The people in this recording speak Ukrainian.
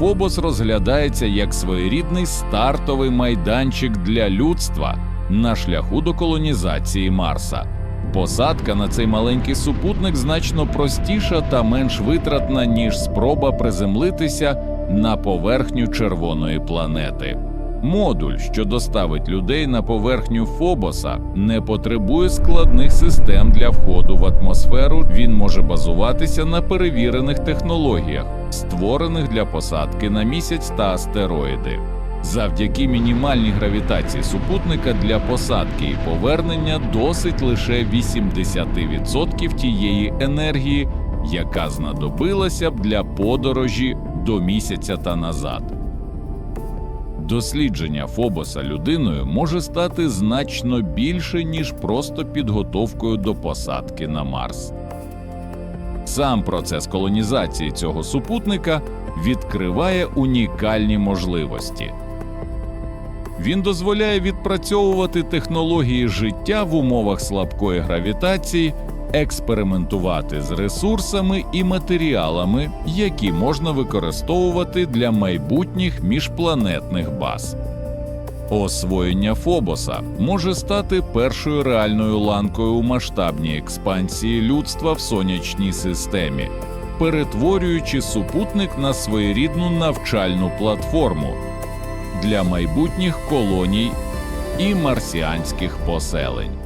Фобос розглядається як своєрідний стартовий майданчик для людства на шляху до колонізації Марса. Посадка на цей маленький супутник значно простіша та менш витратна, ніж спроба приземлитися на поверхню червоної планети. Модуль, що доставить людей на поверхню Фобоса, не потребує складних систем для входу в атмосферу. Він може базуватися на перевірених технологіях, створених для посадки на місяць та астероїди. Завдяки мінімальній гравітації супутника для посадки і повернення досить лише 80% тієї енергії, яка знадобилася б для подорожі до місяця та назад. Дослідження Фобоса людиною може стати значно більше, ніж просто підготовкою до посадки на Марс. Сам процес колонізації цього супутника відкриває унікальні можливості. Він дозволяє відпрацьовувати технології життя в умовах слабкої гравітації, експериментувати з ресурсами і матеріалами, які можна використовувати для майбутніх міжпланетних баз. Освоєння Фобоса може стати першою реальною ланкою у масштабній експансії людства в сонячній системі, перетворюючи супутник на своєрідну навчальну платформу для майбутніх колоній і марсіанських поселень.